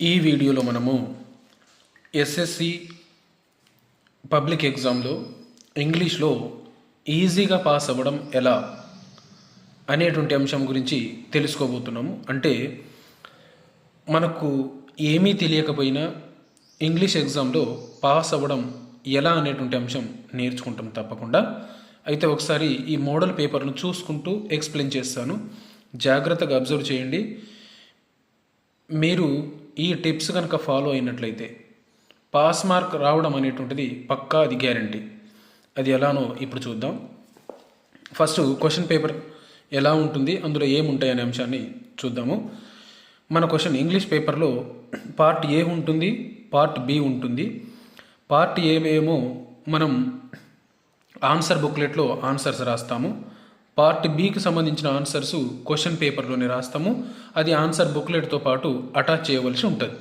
ఈ వీడియోలో మనము ఎస్ఎస్సి పబ్లిక్ ఎగ్జామ్లో ఇంగ్లీష్లో ఈజీగా పాస్ అవ్వడం ఎలా అనేటువంటి అంశం గురించి తెలుసుకోబోతున్నాము. అంటే మనకు ఏమీ తెలియకపోయినా ఇంగ్లీష్ ఎగ్జామ్లో పాస్ అవ్వడం ఎలా అనేటువంటి అంశం నేర్చుకుంటాం తప్పకుండా. అయితే ఒకసారి ఈ మోడల్ పేపర్ను చూసుకుంటూ ఎక్స్ప్లెయిన్ చేస్తాను. జాగ్రత్తగా అబ్జర్వ్ చేయండి. మీరు ఈ టిప్స్ కనుక ఫాలో అయినట్లయితే పాస్ మార్క్ రావడం అనేటువంటిది పక్కా అది గ్యారంటీ. అది ఎలానో ఇప్పుడు చూద్దాం. ఫస్ట్ క్వశ్చన్ పేపర్ ఎలా ఉంటుంది అందులో ఏముంటాయి అనే అంశాన్ని చూద్దాము. మన క్వశ్చన్ ఇంగ్లీష్ పేపర్లో పార్ట్ ఏ ఉంటుంది పార్ట్ బి ఉంటుంది. పార్ట్ ఏమేమో మనం ఆన్సర్ బుక్లెట్లో ఆన్సర్స్ రాస్తాము. పార్ట్ బికి సంబంధించిన ఆన్సర్స్ క్వశ్చన్ పేపర్లోనే రాస్తాము. అది ఆన్సర్ బుక్లెట్తో పాటు అటాచ్ చేయవలసి ఉంటుంది.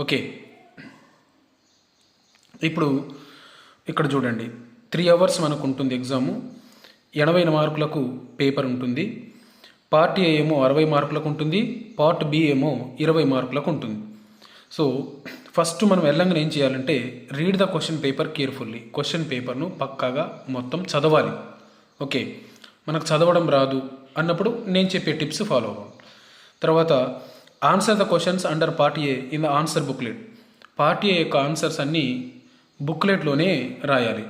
ఓకే. ఇప్పుడు ఇక్కడ చూడండి. త్రీ అవర్స్ మనకు ఉంటుంది ఎగ్జాము. ఎనభై మార్కులకు పేపర్ ఉంటుంది. పార్ట్ ఏ ఏమో అరవై మార్కులకు ఉంటుంది. పార్ట్ బి ఏమో ఇరవై మార్కులకు ఉంటుంది. సో ఫస్ట్ మనం వెళ్ళంగానే ఏం చేయాలంటే read the question paper carefully question పేపర్ను పక్కాగా మొత్తం చదవాలి. ఓకే. మనకు చదవడం రాదు అన్నప్పుడు నేను చెప్పే టిప్స్ ఫాలో అవ్వండి తర్వాత answer the questions under part A in the answer booklet. Part A యొక్క ఆన్సర్స్ అన్నీ బుక్లెట్లోనే రాయాలి.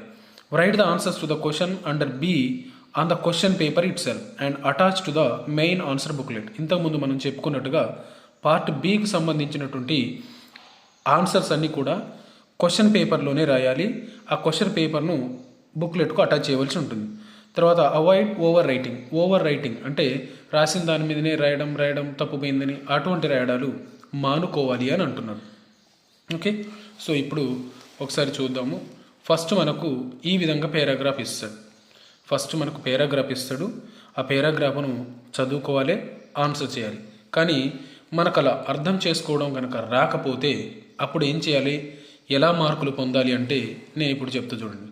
Write the answers to the question under B on the question paper itself and attach to the main answer booklet ఇంతకుముందు మనం చెప్పుకున్నట్టుగా part బికి సంబంధించినటువంటి answers అన్నీ కూడా క్వశ్చన్ పేపర్లోనే రాయాలి. ఆ క్వశ్చన్ పేపర్ను బుక్లెట్కు అటాచ్ చేయవలసి ఉంటుంది. తర్వాత avoid overwriting overwriting అంటే రాసిన దాని మీదనే రాయడం రాయడం తప్పుపోయిందని అటువంటి రాయడాలు మానుకోవాలి అని అంటున్నాడు ఓకే? సో ఇప్పుడు ఒకసారి చూద్దాము. ఫస్ట్ మనకు ఈ విధంగా పేరాగ్రాఫ్ ఇస్తాడు. ఫస్ట్ మనకు పేరాగ్రాఫ్ ఇస్తాడు. ఆ పేరాగ్రాఫ్ను చదువుకోవాలి ఆన్సర్ చేయాలి. కానీ మనకు అలా అర్థం చేసుకోవడం కనుక రాకపోతే అప్పుడు ఏం చేయాలి? ఎలా మార్కులు పొందాలి అంటే నేను ఇప్పుడు చెప్తా చూడండి.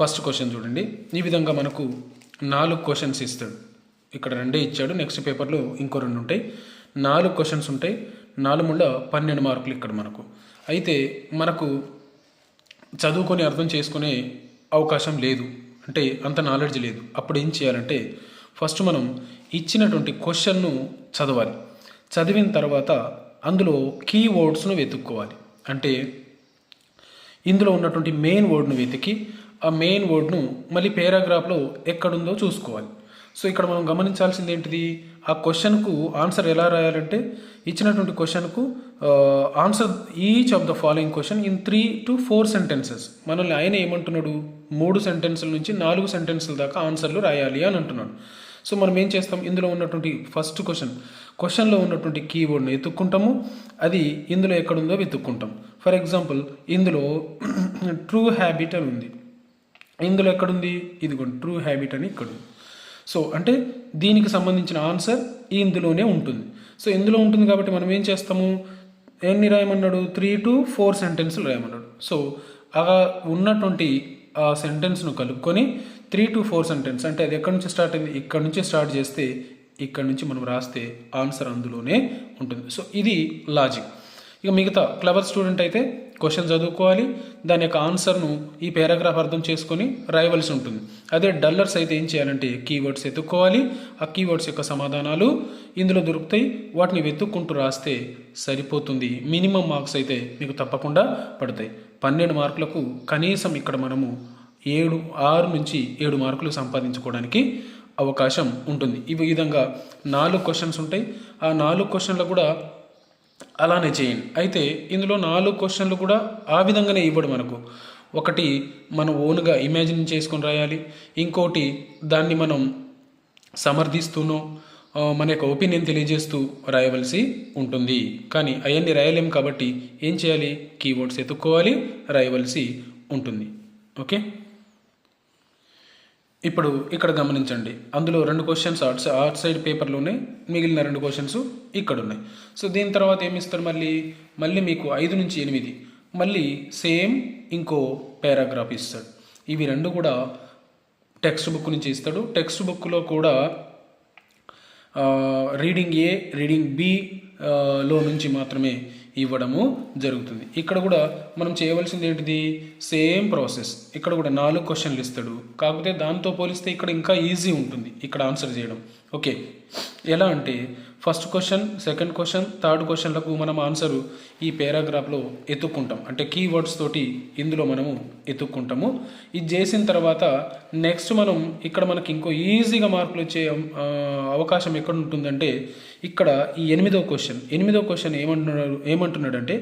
ఫస్ట్ క్వశ్చన్ చూడండి. ఈ విధంగా మనకు నాలుగు క్వశ్చన్స్ ఇస్తాడు. ఇక్కడ రెండే ఇచ్చాడు. నెక్స్ట్ పేపర్లో ఇంకో రెండు ఉంటాయి. నాలుగు క్వశ్చన్స్ ఉంటాయి. నాలుగు ముండ పన్నెండు మార్కులు ఇక్కడ మనకు. అయితే మనకు చదువుకొని అర్థం చేసుకునే అవకాశం లేదు. అంటే అంత నాలెడ్జ్ లేదు. అప్పుడు ఏం చేయాలంటే ఫస్ట్ మనం ఇచ్చినటువంటి క్వశ్చన్ను చదవాలి. చదివిన తర్వాత అందులో కీ వర్డ్స్ను వెతుక్కోవాలి. అంటే ఇందులో ఉన్నటువంటి మెయిన్ వర్డ్ను వెతికి ఆ మెయిన్ వర్డ్ను మళ్ళీ పేరాగ్రాఫ్లో ఎక్కడుందో చూసుకోవాలి. సో ఇక్కడ మనం గమనించాల్సింది ఏంటిది? ఆ క్వశ్చన్కు ఆన్సర్ ఎలా రాయాలంటే ఇచ్చినటువంటి క్వశ్చన్కు answer each of the following question in three to four sentences మనల్ని ఆయన ఏమంటున్నాడు? మూడు సెంటెన్సుల నుంచి నాలుగు సెంటెన్సుల దాకా ఆన్సర్లు రాయాలి అని అంటున్నాడు. సో మనం ఏం చేస్తాం? ఇందులో ఉన్నటువంటి ఫస్ట్ క్వశ్చన్ క్వశ్చన్లో ఉన్నటువంటి కీవర్డ్ని వెతుక్కుంటాము అది ఇందులో ఎక్కడుందో వెతుక్కుంటాం. ఫర్ ఎగ్జాంపుల్ ఇందులో ట్రూ హ్యాబిట్ అని ఉంది. ఇందులో ఎక్కడుంది? ఇదిగోండి ట్రూ హ్యాబిట్ అని ఇక్కడ ఉంది. సో అంటే దీనికి సంబంధించిన ఆన్సర్ ఇందులోనే ఉంటుంది. సో ఇందులో ఉంటుంది కాబట్టి మనం ఏం చేస్తాము? ఎన్ని రాయమన్నాడు? త్రీ టు ఫోర్ సెంటెన్సులు రాయమన్నాడు. సో ఆ ఉన్నటువంటి ఆ సెంటెన్స్ను కలుపుకొని త్రీ టు ఫోర్ సెంటెన్స్ అంటే అది ఎక్కడి నుంచి స్టార్ట్ అయింది? ఇక్కడ నుంచి స్టార్ట్ చేస్తే ఇక్కడ నుంచి మనం రాస్తే ఆన్సర్ అందులోనే ఉంటుంది. సో ఇది లాజిక్ ఇక మిగతా క్లవర్ స్టూడెంట్ అయితే క్వశ్చన్ చదువుకోవాలి. దాని యొక్క ఆన్సర్ను ఈ పారాగ్రాఫ్ అర్థం చేసుకొని రాయవలసి ఉంటుంది. అదే డల్లర్స్ అయితే ఏం చేయాలంటే కీవర్డ్స్ ఎత్తుక్కోవాలి. ఆ కీవర్డ్స్ యొక్క సమాధానాలు ఇందులో దొరుకుతాయి. వాటిని వెతుక్కుంటూ రాస్తే సరిపోతుంది. మినిమం మార్క్స్ అయితే మీకు తప్పకుండా పడతాయి. పన్నెండు మార్కులకు కనీసం ఇక్కడ మనము ఏడు ఆరు నుంచి ఏడు మార్కులు సంపాదించుకోవడానికి అవకాశం ఉంటుంది. ఈ విధంగా నాలుగు క్వశ్చన్స్ ఉంటాయి. ఆ నాలుగు క్వశ్చన్లు కూడా అలానే చేయండి అయితే ఇందులో నాలుగు క్వశ్చన్లు కూడా ఆ విధంగానే ఇవ్వడు మనకు. ఒకటి మనం ఓన్గా ఇమాజిన్ చేసుకొని రాయాలి. ఇంకోటి దాన్ని మనం సమర్థిస్తూనో మన యొక్క ఒపీనియన్ తెలియజేస్తూ రాయవలసి ఉంటుంది. కానీ అవన్నీ రాయలేం కాబట్టి ఏం చేయాలి? కీబోర్డ్స్ ఎత్తుక్కోవాలి రాయవలసి ఉంటుంది. ఓకే? ఇప్పుడు ఇక్కడ గమనించండి. అందులో రెండు క్వశ్చన్స్ ఆర్ట్ ఆర్ట్ సైడ్ పేపర్లోనే మిగిలిన రెండు క్వశ్చన్స్ ఇక్కడ ఉన్నాయి సో దీని తర్వాత ఏమిస్తారు మళ్ళీ? మళ్ళీ మీకు ఐదు నుంచి ఎనిమిది. మళ్ళీ సేమ్ ఇంకో పారాగ్రాఫ్ ఇస్తాడు. ఇవి రెండు కూడా టెక్స్ట్ బుక్ నుంచి ఇస్తాడు. టెక్స్ట్ బుక్లో కూడా రీడింగ్ ఏ రీడింగ్ బి లో నుంచి మాత్రమే ఇవ్వడము జరుగుతుంది. ఇక్కడ కూడా మనం చేయవలసింది ఏంటిది? సేమ్ ప్రాసెస్ ఇక్కడ కూడా నాలుగు క్వశ్చన్లు ఇస్తాడు. కాకపోతే దాంతో పోలిస్తే ఇక్కడ ఇంకా ఈజీ ఉంటుంది. ఇక్కడ ఆన్సర్ చేయడం. ఓకే ఎలా అంటే first question second question third క్వశ్చన్లకు మనం ఆన్సరు ఈ పారాగ్రాఫ్లో ఎత్తుక్కుంటాం. అంటే కీవర్డ్స్ తోటి ఇందులో మనము ఎత్తుక్కుంటాము. ఇది చేసిన తర్వాత నెక్స్ట్ మనం ఇక్కడ మనకి ఇంకో ఈజీగా మార్కులు వచ్చే అవకాశం ఎక్కడ ఉంటుందంటే ఇక్కడ ఈ ఎనిమిదో క్వశ్చన్. ఎనిమిదో క్వశ్చన్ ఏమంటున్నాడు ఏమంటున్నాడంటే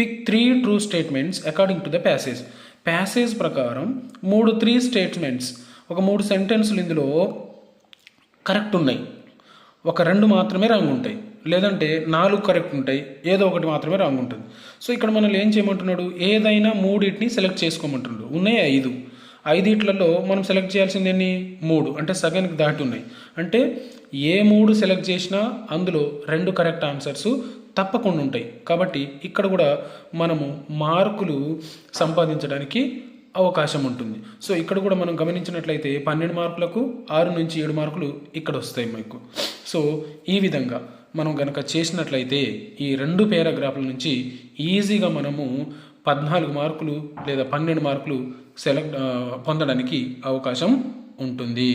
pick three true statements according to the passage passage ప్రకారం మూడు త్రీ స్టేట్మెంట్స్ ఒక మూడు సెంటెన్సులు ఇందులో కరెక్ట్ ఉన్నాయి. ఒక రెండు మాత్రమే రాంగ్ ఉంటాయి. లేదంటే నాలుగు కరెక్ట్ ఉంటాయి. ఏదో ఒకటి మాత్రమే రాంగ్ ఉంటుంది. సో ఇక్కడ మనల్ని ఏం చేయమంటున్నాడు? ఏదైనా మూడింటిని సెలెక్ట్ చేసుకోమంటున్నాడు. ఉన్నాయి ఐదు. ఐదిట్లలో మనం సెలెక్ట్ చేయాల్సింది ఎన్ని? మూడు. అంటే సగానికి దాటి ఉన్నాయి. అంటే ఏ మూడు సెలెక్ట్ చేసినా అందులో రెండు కరెక్ట్ ఆన్సర్స్ తప్పకుండా ఉంటాయి. కాబట్టి ఇక్కడ కూడా మనము మార్కులు సంపాదించడానికి అవకాశం ఉంటుంది. సో ఇక్కడ కూడా మనం గమనించినట్లయితే పన్నెండు మార్కులకు ఆరు నుంచి ఏడు మార్కులు ఇక్కడ వస్తాయి మీకు. సో ఈ విధంగా మనం కనుక చేసినట్లయితే ఈ రెండు పేరాగ్రాఫ్ల నుంచి ఈజీగా మనము పద్నాలుగు మార్కులు లేదా పన్నెండు మార్కులు సెలెక్ట్ పొందడానికి అవకాశం ఉంటుంది.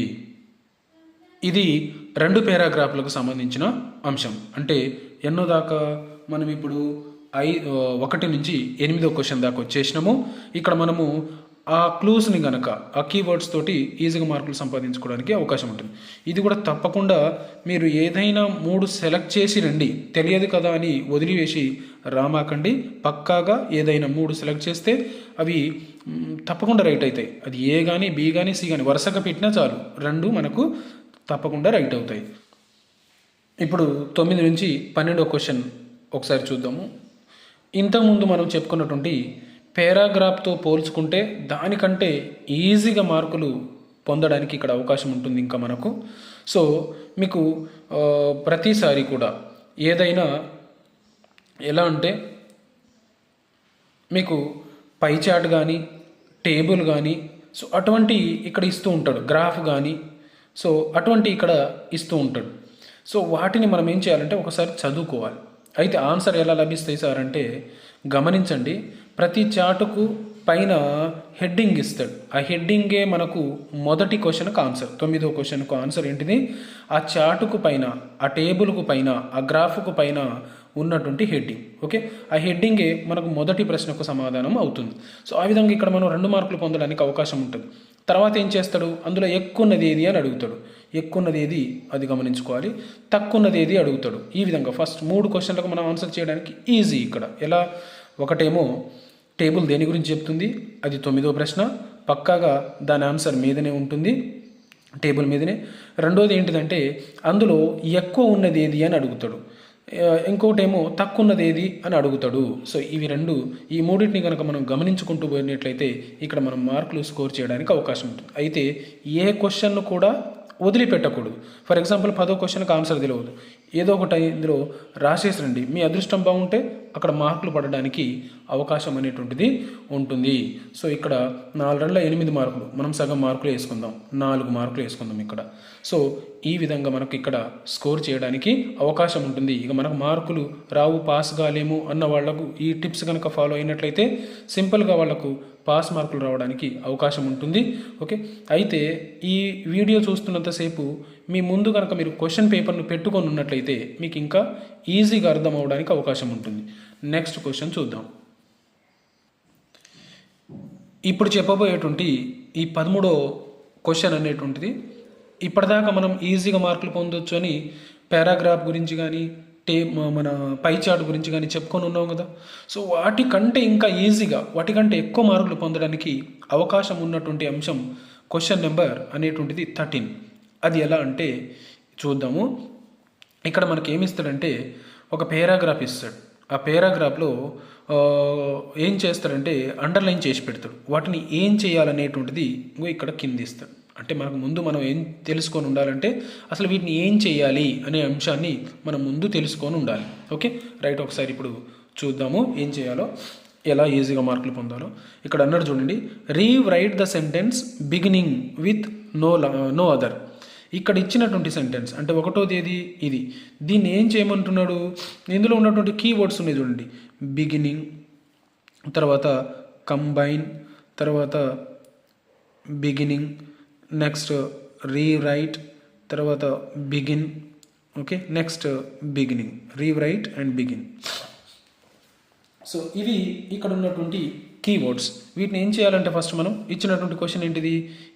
ఇది రెండు పేరాగ్రాఫ్లకు సంబంధించిన అంశం. అంటే ఎన్నో దాకా మనం ఇప్పుడు ఐ ఒకటి నుంచి ఎనిమిదో క్వశ్చన్ దాకా వచ్చేసినాము. ఇక్కడ మనము ఆ క్లూస్ని గనక ఆ కీవర్డ్స్ తోటి ఈజీగా మార్కులు సంపాదించుకోవడానికి అవకాశం ఉంటుంది. ఇది కూడా తప్పకుండా మీరు ఏదైనా మూడు సెలెక్ట్ చేసి రండి. తెలియదు కదా అని వదిలివేసి రామాకండి. పక్కాగా ఏదైనా మూడు సెలెక్ట్ చేస్తే అవి తప్పకుండా రైట్ అవుతాయి. అది ఏ కానీ బి కానీ సి కానీ వరుసగా పెట్టినా చాలు. రెండు మనకు తప్పకుండా రైట్ అవుతాయి. ఇప్పుడు తొమ్మిది నుంచి పన్నెండో క్వశ్చన్ ఒకసారి చూద్దాము. ఇంతకుముందు మనం చెప్పుకున్నటువంటి పేరాగ్రాఫ్తో పోల్చుకుంటే దానికంటే ఈజీగా మార్కులు పొందడానికి ఇక్కడ అవకాశం ఉంటుంది ఇంకా మనకు. సో మీకు ప్రతిసారి కూడా ఏదైనా ఎలా అంటే మీకు పై చాట్ కానీ టేబుల్ కానీ సో అటువంటి ఇక్కడ ఇస్తూ ఉంటాడు గ్రాఫ్ కానీ సో అటువంటి ఇక్కడ ఇస్తూ ఉంటాడు. సో వాటిని మనం ఏం చేయాలంటే ఒకసారి చదువుకోవాలి. అయితే ఆన్సర్ ఎలా లభిస్తాయి సార్ అంటే గమనించండి. ప్రతి చాటుకు పైన హెడ్డింగ్ ఇస్తాడు. ఆ హెడ్డింగే మనకు మొదటి క్వశ్చన్కు ఆన్సర్ తొమ్మిదో క్వశ్చన్కు ఆన్సర్ ఏంటిది? ఆ చాటుకు పైన ఆ టేబుల్కు పైన ఆ గ్రాఫ్కు పైన ఉన్నటువంటి హెడ్డింగ్. ఓకే? ఆ హెడ్డింగే మనకు మొదటి ప్రశ్నకు సమాధానం అవుతుంది. సో ఆ విధంగా ఇక్కడ మనం రెండు మార్కులు పొందడానికి అవకాశం ఉంటుంది. తర్వాత ఏం చేస్తాడు? అందులో ఎక్కువ ఉన్నది ఏది అని అడుగుతాడు. ఎక్కువ ఉన్నది ఏది? అది గమనించుకోవాలి. తక్కువన్నది ఏది? అడుగుతాడు. ఈ విధంగా ఫస్ట్ మూడు క్వశ్చన్లకు మనం ఆన్సర్ చేయడానికి ఈజీ ఇక్కడ. ఎలా? ఒకటేమో టేబుల్ దేని గురించి చెప్తుంది? అది తొమ్మిదో ప్రశ్న. పక్కాగా దాని ఆన్సర్ మీదనే ఉంటుంది టేబుల్ మీదనే. రెండోది ఏంటిదంటే అందులో ఎక్కువ ఉన్నది ఏది అని అడుగుతాడు. ఇంకోటేమో తక్కువ ఉన్నది ఏది అని అడుగుతాడు. సో ఇవి రెండు ఈ మూడింటిని కనుక మనం గమనించుకుంటూ పోయినట్లయితే ఇక్కడ మనం మార్కులు స్కోర్ చేయడానికి అవకాశం ఉంటుంది. అయితే ఏ క్వశ్చన్ను కూడా వదిలిపెట్టకూడదు. ఫర్ ఎగ్జాంపుల్ పదో క్వశ్చన్కి ఆన్సర్ తెలియదు. ఏదో ఒకటి ఇందులో రాసేసి రండి మీ అదృష్టం బాగుంటే అక్కడ మార్కులు పడడానికి అవకాశం అనేటువంటిది ఉంటుంది. సో ఇక్కడ నాలుగు ఎనిమిది మార్కులు. మనం సగం మార్కులు వేసుకుందాం. నాలుగు మార్కులు వేసుకుందాం ఇక్కడ. సో ఈ విధంగా మనకు ఇక్కడ స్కోర్ చేయడానికి అవకాశం ఉంటుంది. ఇక మనకు మార్కులు రావు పాస్ కాలేము అన్న వాళ్ళకు ఈ టిప్స్ కనుక ఫాలో అయినట్లయితే సింపుల్గా వాళ్ళకు పాస్ మార్కులు రావడానికి అవకాశం ఉంటుంది. ఓకే? అయితే ఈ వీడియో చూస్తున్నంతసేపు మీ ముందు కనుక మీరు క్వశ్చన్ పేపర్ను పెట్టుకొని ఉన్నట్లయితే మీకు ఇంకా ఈజీగా అర్థం అవడానికి అవకాశం ఉంటుంది. నెక్స్ట్ క్వశ్చన్ చూద్దాం. ఇప్పుడు చెప్పబోయేటువంటి ఈ పదమూడో క్వశ్చన్ అనేటువంటిది ఇప్పటిదాకా మనం ఈజీగా మార్కులు పొందొచ్చు అని పారాగ్రాఫ్ గురించి కానీ టే మన పై చార్ట్ గురించి కానీ చెప్పుకొని ఉన్నాం కదా. సో వాటికంటే ఇంకా ఈజీగా వాటికంటే ఎక్కువ మార్కులు పొందడానికి అవకాశం ఉన్నటువంటి అంశం క్వశ్చన్ నెంబర్ అనేటువంటిది థర్టీన్ అది ఎలా అంటే చూద్దాము. ఇక్కడ మనకి ఏమి ఇస్తాడంటే ఒక పేరాగ్రాఫ్ ఇస్తాడు. ఆ పేరాగ్రాఫ్లో ఏం చేస్తాడంటే అండర్లైన్ చేసి పెడతాడు వాటిని ఏం చేయాలనేటువంటిది ఇక్కడ కింద ఇస్తాడు అంటే మనకు ముందు మనం ఏం తెలుసుకొని ఉండాలంటే అసలు వీటిని ఏం చేయాలి అనే అంశాన్ని మనం ముందు తెలుసుకొని ఉండాలి. ఓకే? రైట్ ఒకసారి ఇప్పుడు చూద్దాము ఏం చేయాలో ఎలా ఈజీగా మార్కులు పొందాలో. ఇక్కడ అన్నాడు చూడండి rewrite the sentence beginning with no no other. ఇక్కడ ఇచ్చినటువంటి సెంటెన్స్ అంటే ఒకటో తేదీ ఇది. దీన్ని ఏం చేయమంటున్నాడు? ఇందులో ఉన్నటువంటి కీవర్డ్స్ ఉన్నాయి చూడండి. బిగినింగ్ తర్వాత కంబైన్ తర్వాత బిగినింగ్ నెక్స్ట్ రీరైట్ తర్వాత begin okay next beginning rewrite and begin so ఇవి ఇక్కడ ఉన్నటువంటి కీవర్డ్స్ వీటిని ఏం చేయాలంటే ఫస్ట్ మనం ఇచ్చినటువంటి క్వశ్చన్ ఏంటిది?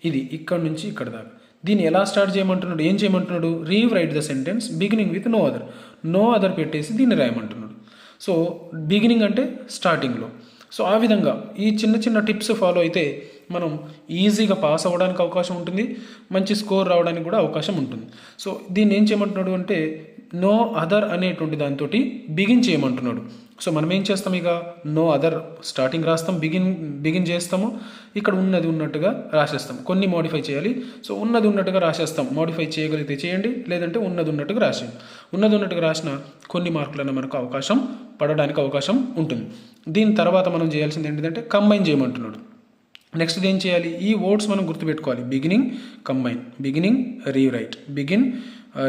ఇది ఇక్కడ నుంచి ఇక్కడ దాకా. దీన్ని ఎలా స్టార్ట్ చేయమంటున్నాడు ఏం చేయమంటున్నాడు? Rewrite the sentence beginning with no other no other పెట్టేసి దీన్ని రాయమంటున్నాడు. సో బిగినింగ్ అంటే స్టార్టింగ్లో సో ఆ విధంగా ఈ చిన్న చిన్న టిప్స్ ఫాలో అయితే మనం ఈజీగా పాస్ అవ్వడానికి అవకాశం ఉంటుంది మంచి స్కోర్ రావడానికి కూడా అవకాశం ఉంటుంది. సో దీన్ని ఏం చేయమంటున్నాడు అంటే నో అదర్ అనేటువంటి దాంతో బిగిన్ చేయమంటున్నాడు. సో మనం ఏం చేస్తాం ఇక? నో అదర్ స్టార్టింగ్ రాస్తాం బిగిన్ బిగిన్ చేస్తాము. ఇక్కడ ఉన్నది ఉన్నట్టుగా రాసేస్తాం. కొన్ని మోడిఫై చేయాలి. సో ఉన్నది ఉన్నట్టుగా రాసేస్తాం. మోడిఫై చేయగలిగితే చేయండి లేదంటే ఉన్నది ఉన్నట్టుగా రాసేయండి. ఉన్నది ఉన్నట్టుగా రాసిన కొన్ని మార్కులన్న మనకు అవకాశం పడడానికి అవకాశం ఉంటుంది. దీని తర్వాత మనం చేయాల్సింది ఏంటంటే కంబైన్ చేయమంటున్నాడు. నెక్స్ట్ ఏం చేయాలి? ఈ వర్డ్స్ మనం గుర్తుపెట్టుకోవాలి. Beginning combine. Beginning rewrite begin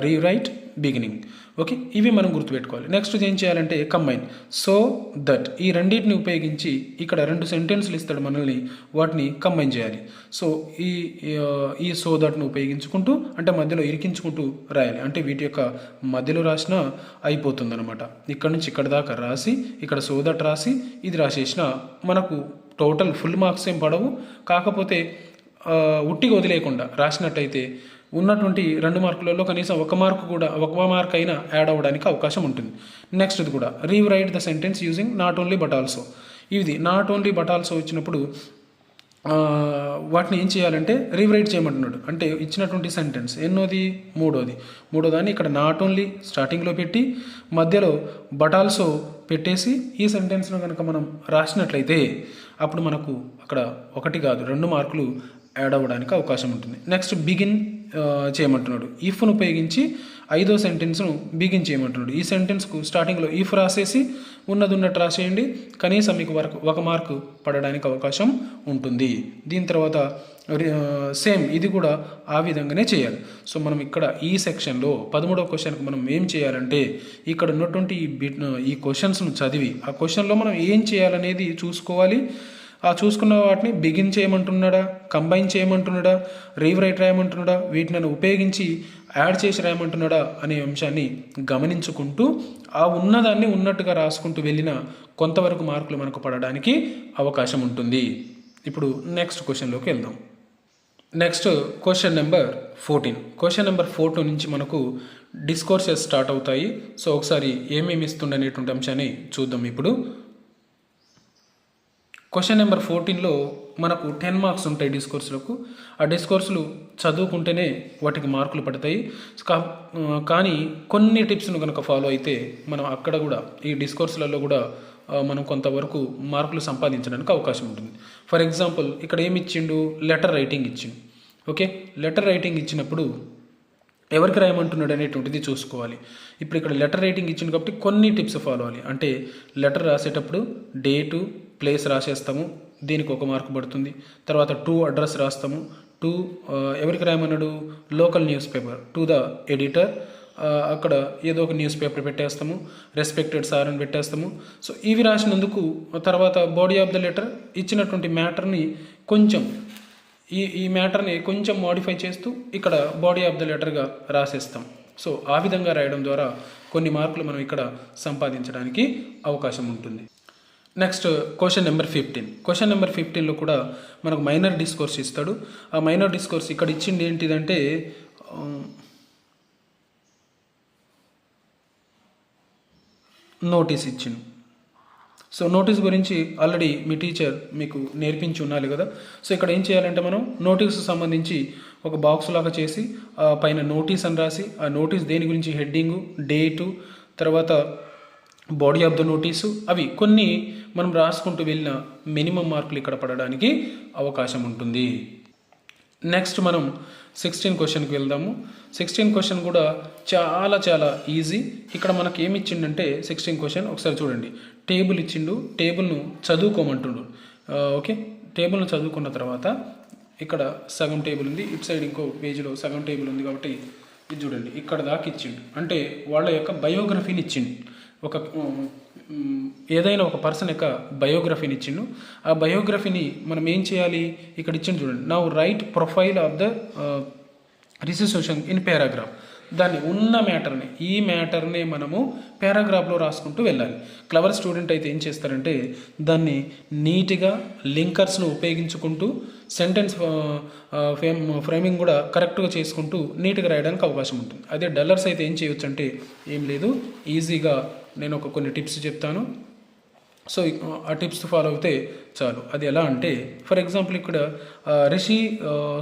rewrite beginning. Okay? ఇవి మనం గుర్తుపెట్టుకోవాలి. నెక్స్ట్ ఏం చేయాలంటే కంబైన్. సో దట్ ఈ రెండింటిని ఉపయోగించి ఇక్కడ రెండు సెంటెన్స్లు ఇస్తాడు మనల్ని వాటిని కంబైన్ చేయాలి. సో ఈ ఈ సో దట్ను ఉపయోగించుకుంటూ అంటే మధ్యలో ఇరికించుకుంటూ రాయాలి. అంటే వీటి యొక్క మధ్యలో రాసిన అయిపోతుందనమాట ఇక్కడ నుంచి ఇక్కడ దాకా రాసి ఇక్కడ సో దట్ రాసి ఇది రాసేసిన మనకు టోటల్ ఫుల్ మార్క్స్ ఏం పడవు. కాకపోతే ఉట్టిగా వదిలేయకుండా రాసినట్టయితే ఉన్నటువంటి రెండు మార్కులలో కనీసం ఒక మార్కు కూడా ఒక మార్క్ అయినా యాడ్ అవ్వడానికి అవకాశం ఉంటుంది. నెక్స్ట్ది కూడా rewrite the sentence using not only but also ఇది నాట్ ఓన్లీ బట్ ఆల్సో వచ్చినప్పుడు వాటిని ఏం చేయాలంటే రీరైట్ చేయమంటున్నాడు. అంటే ఇచ్చినటువంటి సెంటెన్స్ ఎన్నోది? మూడోది. మూడో దాన్ని ఇక్కడ నాట్ ఓన్లీ స్టార్టింగ్లో పెట్టి మధ్యలో బట్ ఆల్సో పెట్టేసి ఈ సెంటెన్స్ను కనుక మనం రాసినట్లయితే అప్పుడు మనకు అక్కడ ఒకటి కాదు రెండు మార్కులు యాడ్ అవ్వడానికి అవకాశం ఉంటుంది. నెక్స్ట్ బిగిన్ uh, చేయమంటున్నాడు. ఇఫ్ను ఉపయోగించి ఐదో సెంటెన్స్ను బిగిన్ చేయమంటున్నాడు. ఈ సెంటెన్స్కు స్టార్టింగ్లో ఇఫ్ రాసేసి ఉన్నది ఉన్నట్టు రాసేయండి. కనీసం మీకు వరకు ఒక మార్కు పడడానికి అవకాశం ఉంటుంది. దీని తర్వాత uh, సేమ్ ఇది కూడా ఆ విధంగానే చేయాలి. సో మనం ఇక్కడ ఈ సెక్షన్లో పదమూడవ క్వశ్చన్కి మనం ఏం చేయాలంటే ఇక్కడ ఉన్నటువంటి ఈ బిట్ uh, ఈ క్వశ్చన్స్ను చదివి ఆ క్వశ్చన్లో మనం ఏం చేయాలనేది చూసుకోవాలి. ఆ చూసుకున్న వాటిని బిగిన్ చేయమంటున్నాడా? కంబైన్ చేయమంటున్నాడా? రీవ్రైట్ రాయమంటున్నాడా? వీటిని ఉపయోగించి యాడ్ చేసి రాయమంటున్నాడా? అనే అంశాన్ని గమనించుకుంటూ ఆ ఉన్నదాన్ని ఉన్నట్టుగా రాసుకుంటూ వెళ్ళిన కొంతవరకు మార్కులు మనకు పడడానికి అవకాశం ఉంటుంది. ఇప్పుడు నెక్స్ట్ క్వశ్చన్లోకి వెళ్దాం. Next question number forty. Question number forty నుంచి మనకు డిస్కోర్సెస్ స్టార్ట్ అవుతాయి. సో ఒకసారి ఏమేమి ఇస్తుండనేటువంటి అంశాన్ని చూద్దాం ఇప్పుడు. క్వశ్చన్ నెంబర్ ఫోర్టీన్లో మనకు టెన్ మార్క్స్ ఉంటాయి డిస్కోర్సులకు ఆ డిస్కోర్సులు చదువుకుంటేనే వాటికి మార్కులు పడతాయి. కా- కానీ కొన్ని టిప్స్ను కనుక ఫాలో అయితే మనం అక్కడ కూడా ఈ డిస్కోర్సులలో కూడా మనం కొంతవరకు మార్కులు సంపాదించడానికి అవకాశం ఉంటుంది. ఫర్ ఎగ్జాంపుల్ ఇక్కడ ఏమి ఇచ్చిండు? లెటర్ రైటింగ్ ఇచ్చిండు. ఓకే లెటర్ రైటింగ్ ఇచ్చినప్పుడు ఎవరికి రాయమంటున్నాడు అనేటువంటిది చూసుకోవాలి. ఇప్పుడు ఇక్కడ లెటర్ రైటింగ్ ఇచ్చింది కాబట్టి కొన్ని టిప్స్ ఫాలో అవ్వాలి. అంటే లెటర్ రాసేటప్పుడు డేటు ప్లేస్ రాసేస్తాము. దీనికి ఒక మార్క్ పడుతుంది. తర్వాత టూ అడ్రస్ రాస్తాము. టూ uh, ఎవరికి రాయమన్నాడు? Local newspaper to the editor అక్కడ ఏదో ఒక న్యూస్ పేపర్ పెట్టేస్తాము. రెస్పెక్టెడ్ సార్ అని పెట్టేస్తాము. సో ఇవి రాసినందుకు తర్వాత బాడీ ఆఫ్ ద లెటర్ ఇచ్చినటువంటి మ్యాటర్ని కొంచెం ఈ ఈ మ్యాటర్ని కొంచెం మోడిఫై చేస్తూ ఇక్కడ బాడీ ఆఫ్ ద లెటర్గా రాసేస్తాం. సో ఆ విధంగా రాయడం ద్వారా కొన్ని మార్కులు మనం ఇక్కడ సంపాదించడానికి అవకాశం ఉంటుంది. Next question number fifteen question number ఫిఫ్టీన్లో కూడా మనకు మైనర్ డిస్కోర్స్ ఇస్తాడు. ఆ మైనర్ డిస్కోర్స్ ఇక్కడ ఇచ్చింది ఏంటిదంటే um, నోటీస్ ఇచ్చింది. సో నోటీస్ గురించి ఆల్రెడీ మీ టీచర్ మీకు నేర్పించి ఉండాలి కదా. సో ఇక్కడ ఏం చేయాలంటే మనం నోటీస్ సంబంధించి ఒక బాక్స్ లాగా చేసి ఆ పైన నోటీస్ అని రాసి ఆ నోటీస్ దేని గురించి? హెడ్డింగు డేటు తర్వాత బాడీ ఆఫ్ ద నోటీసు అవి కొన్ని మనం రాసుకుంటూ వెళ్ళిన మినిమం మార్కులు ఇక్కడ పడడానికి అవకాశం ఉంటుంది. నెక్స్ట్ మనం సిక్స్టీన్ క్వశ్చన్కి వెళ్దాము. సిక్స్టీన్ క్వశ్చన్ కూడా చాలా చాలా ఈజీ ఇక్కడ మనకి ఏమి ఇచ్చిండంటే సిక్స్టీన్ క్వశ్చన్ ఒకసారి చూడండి. టేబుల్ ఇచ్చిండు. టేబుల్ను చదువుకోమంటుండు. ఓకే టేబుల్ను చదువుకున్న తర్వాత ఇక్కడ సగం టేబుల్ ఉంది. ఇటు సైడ్ ఇంకో పేజీలో సగం టేబుల్ ఉంది కాబట్టి ఇది చూడండి. ఇక్కడ దాకా ఇచ్చిండు. అంటే వాళ్ళ యొక్క బయోగ్రఫీని ఇచ్చిండు. ఒక ఏదైనా ఒక పర్సన్ యొక్క బయోగ్రఫీని ఇచ్చిండు. ఆ బయోగ్రఫీని మనం ఏం చేయాలి? ఇక్కడ ఇచ్చిండు చూడండి. Now write profile of the registration in paragraph దాన్ని ఉన్న మ్యాటర్ని ఈ మ్యాటర్ని మనము పారాగ్రాఫ్లో రాసుకుంటూ వెళ్ళాలి. క్లవర్ స్టూడెంట్ అయితే ఏం చేస్తారంటే దాన్ని నీట్గా లింకర్స్ను ఉపయోగించుకుంటూ సెంటెన్స్ ఫేమ్ ఫ్రేమింగ్ కూడా కరెక్ట్గా చేసుకుంటూ నీట్గా రాయడానికి అవకాశం ఉంటుంది. అదే డల్లర్స్ అయితే ఏం చేయొచ్చు అంటే ఏం లేదు ఈజీగా నేను ఒక కొన్ని టిప్స్ చెప్తాను. సో ఆ టిప్స్ ఫాలో అవుతే చాలు. అది ఎలా అంటే ఫర్ ఎగ్జాంపుల్ ఇక్కడ రిషి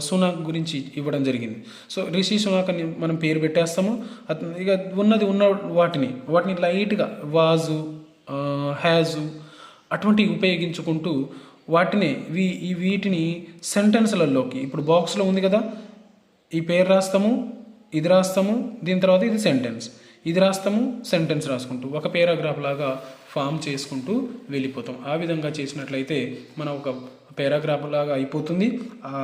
సునాక్ గురించి ఇవ్వడం జరిగింది. సో రిషి సునాక్ అని మనం పేరు పెట్టేస్తాము. ఇక ఉన్నది ఉన్న వాటిని వాటిని లైట్గా వాజు హ్యాజు అటువంటివి ఉపయోగించుకుంటూ వాటిని వీ ఈ వీటిని సెంటెన్స్లలోకి ఇప్పుడు బాక్స్లో ఉంది కదా ఈ పేరు రాస్తాము ఇది రాస్తాము దీని తర్వాత ఇది సెంటెన్స్. ఇది రాస్తాము సెంటెన్స్ రాసుకుంటూ ఒక పేరాగ్రాఫ్ లాగా ఫామ్ చేసుకుంటూ వెళ్ళిపోతాం. ఆ విధంగా చేసినట్లయితే మనం ఒక పారాగ్రాఫ్ లాగా అయిపోతుంది. ఆ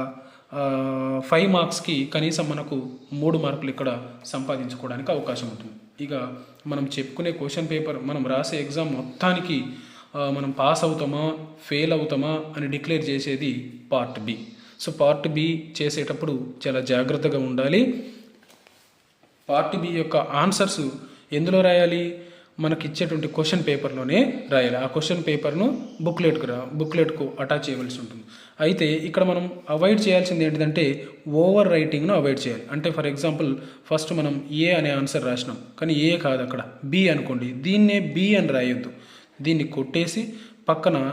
ఫైవ్ మార్క్స్కి కనీసం మనకు మూడు మార్కులు ఇక్కడ సంపాదించుకోవడానికి అవకాశం ఉంటుంది. ఇక మనం చెప్పుకునే క్వశ్చన్ పేపర్ మనం రాసే ఎగ్జామ్ మొత్తానికి మనం పాస్ అవుతామా ఫెయిల్ అవుతామా అని డిక్లేర్ చేసేది part B so part B చేసేటప్పుడు చాలా జాగ్రత్తగా ఉండాలి. పార్ట్ బి యొక్క ఆన్సర్స్ ఎందులో రాయాలి? మనకి ఇచ్చేటువంటి క్వశ్చన్ పేపర్లోనే రాయాలి. ఆ క్వశ్చన్ పేపర్ను బుక్లెట్కు రా బుక్లెట్కు అటాచ్ చేయవలసి ఉంటుంది. అయితే ఇక్కడ మనం అవాయిడ్ చేయాల్సింది ఏంటిదంటే ఓవర్ రైటింగ్ను అవాయిడ్ చేయాలి. అంటే ఫర్ ఎగ్జాంపుల్ ఫస్ట్ మనం ఏ అనే ఆన్సర్ రాసినాం. కానీ ఏ కాదు అక్కడ. బి అనుకోండి. దీన్నే బి అని రాయొద్దు. దీన్ని కొట్టేసి పక్కన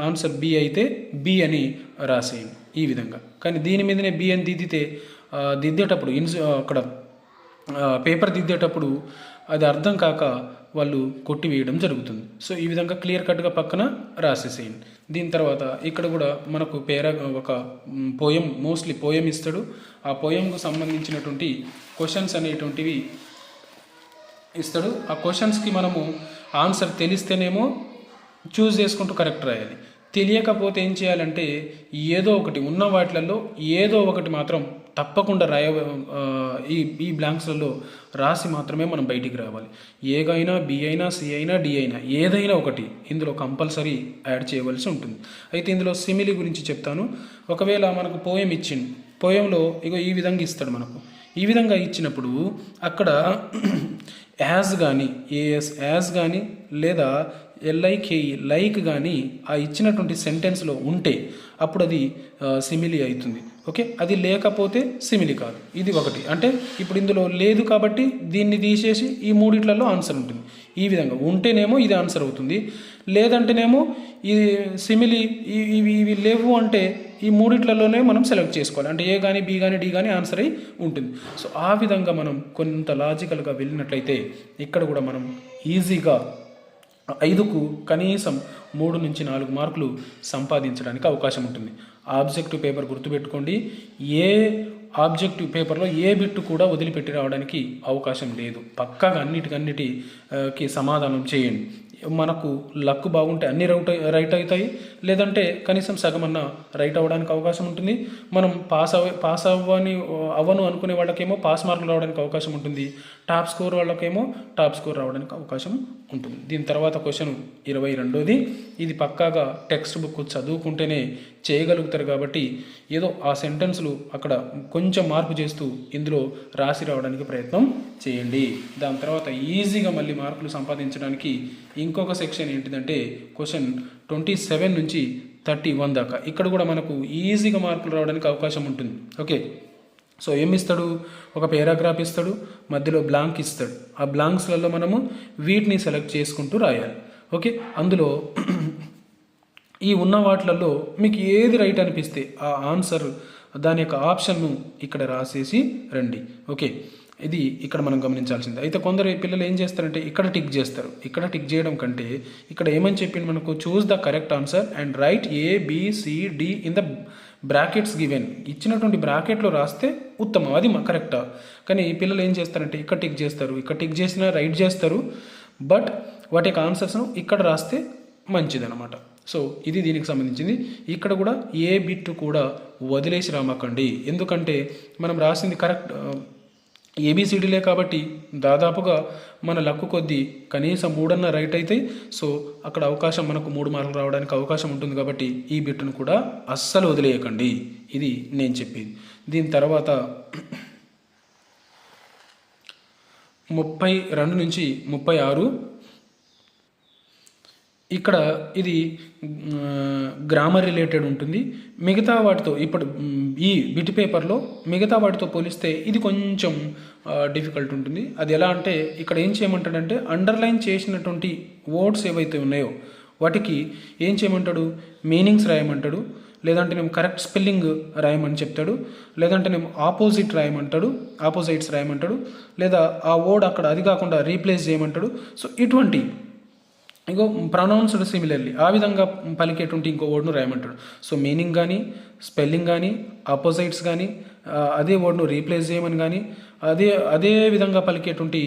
ఆన్సర్ బి అయితే బి అని రాసేయండి. ఈ విధంగా. కానీ దీని మీదనే బి అని దిద్దితే దిద్దేటప్పుడు ఇన్స్ అక్కడ పేపర్ దిద్దేటప్పుడు అది అర్థం కాక వాళ్ళు కొట్టివేయడం జరుగుతుంది. సో ఈ విధంగా క్లియర్ కట్గా పక్కన రాసేసేయండి. దీని తర్వాత ఇక్కడ కూడా మనకు పేరా ఒక పోయం మోస్ట్లీ పోయం ఇస్తాడు. ఆ పోయంకు సంబంధించినటువంటి క్వశ్చన్స్ అనేటువంటివి ఇస్తాడు. ఆ క్వశ్చన్స్కి మనము ఆన్సర్ తెలిస్తేనేమో చూస్ చేసుకుంటూ కరెక్ట్ రాయాలి. తెలియకపోతే ఏం చేయాలంటే ఏదో ఒకటి ఉన్న వాటిలలో ఏదో ఒకటి మాత్రం తప్పకుండా రాయ ఈ ఈ బ్లాంక్స్లలో రాసి మాత్రమే మనం బయటికి రావాలి. ఏగైనా బి అయినా సి అయినా డి అయినా ఏదైనా ఒకటి ఇందులో కంపల్సరీ యాడ్ చేయవలసి ఉంటుంది. అయితే ఇందులో సిమిలి గురించి చెప్తాను. ఒకవేళ మనకు పోయం ఇచ్చింది పోయంలో ఇగో ఈ విధంగా ఇస్తాడు మనకు. ఈ విధంగా ఇచ్చినప్పుడు అక్కడ యాజ్ కానీ ఏఎస్ యాజ్ కానీ లేదా ఎల్ఐకేఈ లైక్ కానీ ఆ ఇచ్చినటువంటి సెంటెన్స్లో ఉంటే అప్పుడు అది సిమిలి అవుతుంది. ఓకే? అది లేకపోతే సిమిలి కాదు. ఇది ఒకటి. అంటే ఇప్పుడు ఇందులో లేదు కాబట్టి దీన్ని తీసేసి ఈ మూడిట్లలో ఆన్సర్ ఉంటుంది. ఈ విధంగా. ఉంటేనేమో ఇది ఆన్సర్ అవుతుంది. లేదంటేనేమో ఇది సిమిలి ఇవి ఇవి లేవు అంటే ఈ మూడిట్లలోనే మనం సెలెక్ట్ చేసుకోవాలి. అంటే ఏ కానీ బి కానీ డి కానీ ఆన్సర్ అయి ఉంటుంది. సో ఆ విధంగా మనం కొంత లాజికల్గా వెళ్ళినట్లయితే ఇక్కడ కూడా మనం ఈజీగా ఐదుకు కనీసం మూడు నుంచి నాలుగు మార్కులు సంపాదించడానికి అవకాశం ఉంటుంది. ఆబ్జెక్టివ్ పేపర్ గుర్తుపెట్టుకోండి. ఏ ఆబ్జెక్టివ్ పేపర్లో ఏ బిట్టు కూడా వదిలిపెట్టి రావడానికి అవకాశం లేదు. పక్కాగా అన్నిటికన్నిటికి సమాధానం చేయండి. మనకు లక్ బాగుంటే అన్ని రౌట్ రైట్ అవుతాయి. లేదంటే కనీసం సగం అన్న రైట్ అవ్వడానికి అవకాశం ఉంటుంది. మనం పాస్ అవ పాస్ అవ్వని అవ్వను అనుకునే వాళ్ళకేమో పాస్ మార్కులు రావడానికి అవకాశం ఉంటుంది. టాప్ స్కోర్ వాళ్ళకేమో టాప్ స్కోర్ రావడానికి అవకాశం ఉంటుంది. దీని తర్వాత క్వశ్చన్ ఇరవై రెండోది. ఇది పక్కాగా టెక్స్ట్ బుక్ చదువుకుంటేనే చేయగలుగుతారు కాబట్టి ఏదో ఆ సెంటెన్స్లు అక్కడ కొంచెం మార్పు చేస్తూ ఇందులో రాసి రావడానికి ప్రయత్నం చేయండి. దాని తర్వాత ఈజీగా మళ్ళీ మార్కులు సంపాదించడానికి ఇంకొక సెక్షన్ ఏంటిదంటే క్వశ్చన్ ట్వంటీ సెవెన్ నుంచి థర్టీ వన్ దాకా. ఇక్కడ కూడా మనకు ఈజీగా మార్కులు రావడానికి అవకాశం ఉంటుంది. ఓకే? సో ఏమి ఇస్తాడు ఒక పేరాగ్రాఫ్ ఇస్తాడు మధ్యలో బ్లాంక్ ఇస్తాడు. ఆ బ్లాంక్స్లలో మనము వీటిని సెలెక్ట్ చేసుకుంటూ రాయాలి. ఓకే అందులో ఈ ఉన్న వాటిలలో మీకు ఏది రైట్ అనిపిస్తే ఆ ఆన్సర్ దాని యొక్క ఆప్షన్ను ఇక్కడ రాసేసి రండి. ఓకే ఇది ఇక్కడ మనం గమనించాల్సింది. అయితే కొందరు పిల్లలు ఏం చేస్తారంటే ఇక్కడ టిక్ చేస్తారు. ఇక్కడ టిక్ చేయడం కంటే ఇక్కడ ఏమని చెప్పింది మనకు choose the correct answer and write A D in the brackets given. ఇచ్చినటువంటి బ్రాకెట్లో రాస్తే ఉత్తమం. అది కరెక్టా? కానీ ఈ పిల్లలు ఏం చేస్తారంటే ఇక్కడ టిక్ చేస్తారు ఇక్కడ టిక్ చేసినా రైట్ చేస్తారు. బట్ వాటి యొక్క ఆన్సర్స్ను ఇక్కడ రాస్తే మంచిదన్నమాట. సో ఇది దీనికి సంబంధించింది. ఇక్కడ కూడా ఏ బిట్టు కూడా వదిలేసి రామకండి. ఎందుకంటే మనం రాసింది కరెక్ట్ ఏబీసీడీలే కాబట్టి దాదాపుగా మన లక్కు కొద్దీ కనీసం మూడన్న రైట్ అయితే సో అక్కడ అవకాశం మనకు మూడు మార్కులు రావడానికి అవకాశం ఉంటుంది కాబట్టి ఈ బిట్టును కూడా అస్సలు వదిలేయకండి. ఇది నేను చెప్పేది. దీని తర్వాత ముప్పై రెండు నుంచి ముప్పై ఆరు ఇక్కడ ఇది గ్రామర్ రిలేటెడ్ ఉంటుంది. మిగతా వాటితో ఇప్పుడు ఈ బిట్ పేపర్లో మిగతా వాటితో పోలిస్తే ఇది కొంచెం డిఫికల్ట్ ఉంటుంది. అది ఎలా అంటే ఇక్కడ ఏం చేయమంటాడంటే అండర్లైన్ చేసినటువంటి వర్డ్స్ ఏవైతే ఉన్నాయో వాటికి ఏం చేయమంటాడు? మీనింగ్స్ రాయమంటాడు. లేదంటే నేను కరెక్ట్ స్పెల్లింగ్ రాయమని చెప్తాడు. లేదంటే నేను ఆపోజిట్ రాయమంటాడు. ఆపోజిట్స్ రాయమంటాడు. లేదా ఆ వర్డ్ అక్కడ అది కాకుండా రీప్లేస్ చేయమంటాడు. సో ఇటువంటి ఇంకో ప్రొనౌన్స్డ్ సిమిలర్లీ ఆ విధంగా పలికేటువంటి ఇంకో వర్డ్ను రాయమంటాడు. సో మీనింగ్ కానీ స్పెల్లింగ్ కానీ ఆపోజిట్స్ కానీ అదే వర్డ్ను రీప్లేస్ చేయమని కానీ అదే అదే విధంగా పలికేటువంటి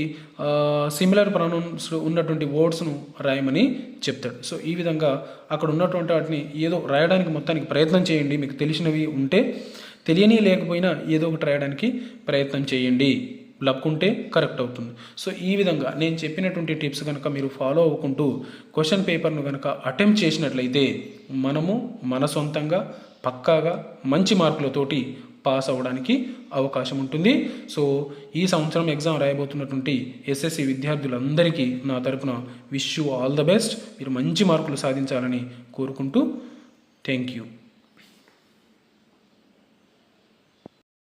సిమిలర్ ప్రొనౌన్స్ ఉన్నటువంటి వర్డ్స్ను రాయమని చెప్తాడు. సో ఈ విధంగా అక్కడ ఉన్నటువంటి వాటిని ఏదో రాయడానికి మొత్తానికి ప్రయత్నం చేయండి. మీకు తెలిసినవి ఉంటే తెలియని లేకపోయినా ఏదో ఒకటి రాయడానికి ప్రయత్నం చేయండి. లక్కుంటే కరెక్ట్ అవుతుంది. సో ఈ విధంగా నేను చెప్పినటువంటి టిప్స్ కనుక మీరు ఫాలో అవ్వకుంటూ క్వశ్చన్ పేపర్ను కనుక అటెంప్ట్ చేసినట్లయితే మనము మన సొంతంగా పక్కాగా మంచి మార్కులతోటి పాస్ అవ్వడానికి అవకాశం ఉంటుంది. సో ఈ సంవత్సరం ఎగ్జామ్ రాయబోతున్నటువంటి ఎస్ఎస్సి విద్యార్థులందరికీ నా తరపున wish you all the best. మీరు మంచి మార్కులు సాధించాలని కోరుకుంటూ థ్యాంక్ యూ